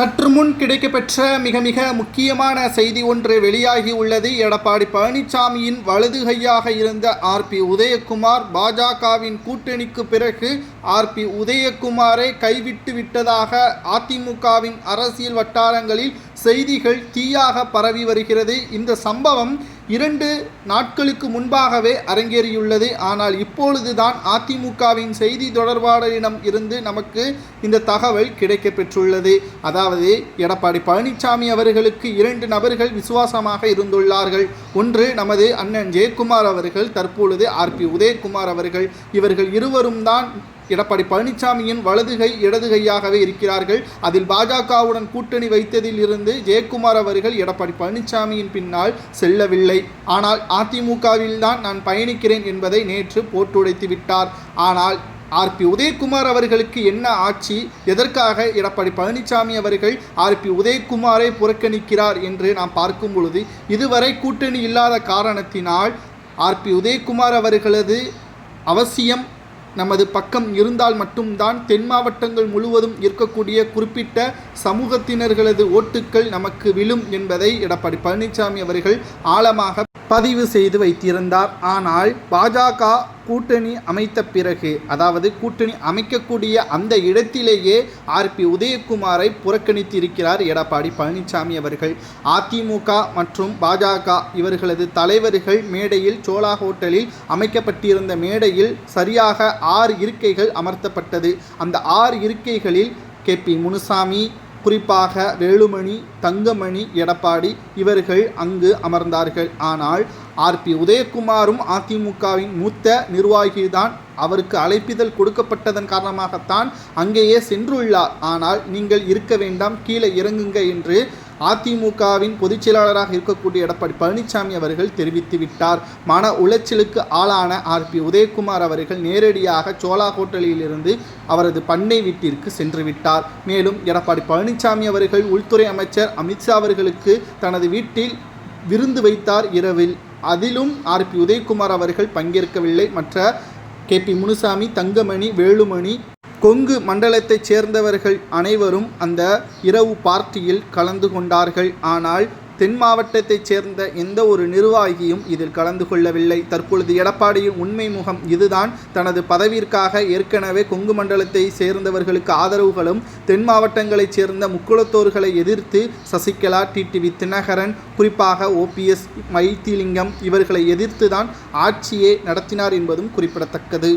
சற்று முன் கிடைக்கப்பெற்ற மிக மிக முக்கியமான செய்தி ஒன்று வெளியாகி உள்ளது. எடப்பாடி பழனிசாமியின் வலது கையாக இருந்த ஆர்பி உதயகுமார் பாஜகவின் கூட்டணிக்கு பிறகு ஆர்பி உதயகுமாரை கைவிட்டு விட்டதாக அதிமுகவின் அரசியல் வட்டாரங்களில் செய்திகள் தீயாக பரவி வருகிறது. இந்த சம்பவம் இரண்டு நாட்களுக்கு முன்பாகவே அரங்கேறியுள்ளது. ஆனால் இப்பொழுதுதான் அதிமுகவின் செய்தி தொடர்பாளரிடம் இருந்து நமக்கு இந்த தகவல் கிடைக்கப்பெற்றுள்ளது. அதாவது எடப்பாடி பழனிசாமி அவர்களுக்கு இரண்டு நபர்கள் விசுவாசமாக இருந்துள்ளார்கள். ஒன்று நமது அண்ணன் ஜெயக்குமார் அவர்கள் தற்பொழுது ஆர்பி உதயகுமார் அவர்கள். இவர்கள் இருவரும் தான் எடப்பாடி பழனிசாமியின் வலதுகை இடதுகையாகவே இருக்கிறார்கள். அதில் பாஜகவுடன் கூட்டணி வைத்ததில் இருந்து ஜெயக்குமார் அவர்கள் எடப்பாடி பழனிசாமியின் பின்னால் செல்லவில்லை. ஆனால் அதிமுகவில் தான் நான் பயணிக்கிறேன் என்பதை நேற்று போட்டுடைத்து விட்டார். ஆனால் ஆர்பி உதயகுமார் அவர்களுக்கு என்ன ஆட்சி? எதற்காக எடப்பாடி பழனிசாமி அவர்கள் ஆர்பி உதயகுமாரை புறக்கணிக்கிறார் என்று நாம் பார்க்கும் பொழுது இதுவரை கூட்டணி இல்லாத காரணத்தினால் ஆர்பி உதயகுமார் அவர்களது அவசியம் நமது பக்கம் இருந்தால் மட்டும்தான் தென் மாவட்டங்கள் முழுவதும் இருக்கக்கூடிய குறிப்பிட்ட சமூகத்தினர்களது ஓட்டுக்கள் நமக்கு விழும் என்பதை எடப்பாடி பழனிசாமி அவர்கள் ஆழமாக பதிவு செய்து வைத்திருந்தார். ஆனால் பாஜக கூட்டணி அமைத்த பிறகு அதாவது கூட்டணி அமைக்கக்கூடிய அந்த இடத்திலேயே ஆர்பி உதயகுமாரை புறக்கணித்திருக்கிறார் எடப்பாடி பழனிசாமி அவர்கள். அதிமுக மற்றும் பாஜக இவர்களது தலைவர்கள் மேடையில் சோலா ஹோட்டலில் அமைக்கப்பட்டிருந்த மேடையில் சரியாக ஆறு இருக்கைகள் அமர்த்தப்பட்டது. அந்த ஆறு இருக்கைகளில் கே. பி. முனுசாமி குறிப்பாக வேலுமணி தங்கமணி எடப்பாடி இவர்கள் அங்கு அமர்ந்தார்கள். ஆனால் ஆர்பி உதயகுமாரும் அதிமுகவின் மூத்த நிர்வாகிதான் அவருக்கு அழைப்பிதழ் கொடுக்கப்பட்டதன் காரணமாகத்தான் அங்கேயே சென்றுள்ளார். ஆனால் நீங்கள் இருக்க வேண்டாம் கீழே இறங்குங்க என்று அதிமுகவின் பொதுச் செயலாளராக இருக்கக்கூடிய எடப்பாடி பழனிசாமி அவர்கள் தெரிவித்து விட்டார். மன உளைச்சலுக்கு ஆளான ஆர்பி உதயகுமார் அவர்கள் நேரடியாக சோலா ஹோட்டலிலிருந்து அவரது பண்ணை வீட்டிற்கு சென்று விட்டார். மேலும் எடப்பாடி பழனிசாமி அவர்கள் உள்துறை அமைச்சர் அமித்ஷா அவர்களுக்கு தனது வீட்டில் விருந்து வைத்தார் இரவில். அதிலும் ஆர்பி உதயகுமார் அவர்கள் பங்கேற்கவில்லை. மற்ற கே. பி. முனுசாமி தங்கமணி வேலுமணி கொங்கு மண்டலத்தைச் சேர்ந்தவர்கள் அனைவரும் அந்த இரவு பார்ட்டியில் கலந்து கொண்டார்கள். ஆனால் தென் மாவட்டத்தைச் சேர்ந்த எந்த ஒரு நிர்வாகியும் இதில் கலந்து கொள்ளவில்லை. தற்பொழுது எடப்பாடியின் உண்மை முகம் இதுதான். தனது பதவிற்காக ஏற்கனவே கொங்கு மண்டலத்தை சேர்ந்தவர்களுக்கு ஆதரவுகளும் தென் மாவட்டங்களைச் சேர்ந்த முக்குளத்தோர்களை எதிர்த்து சசிகலா டிடிவி தினகரன் குறிப்பாக ஓபிஎஸ் மைத்திலிங்கம் இவர்களை எதிர்த்து தான் ஆட்சியை நடத்தினார் என்பதும் குறிப்பிடத்தக்கது.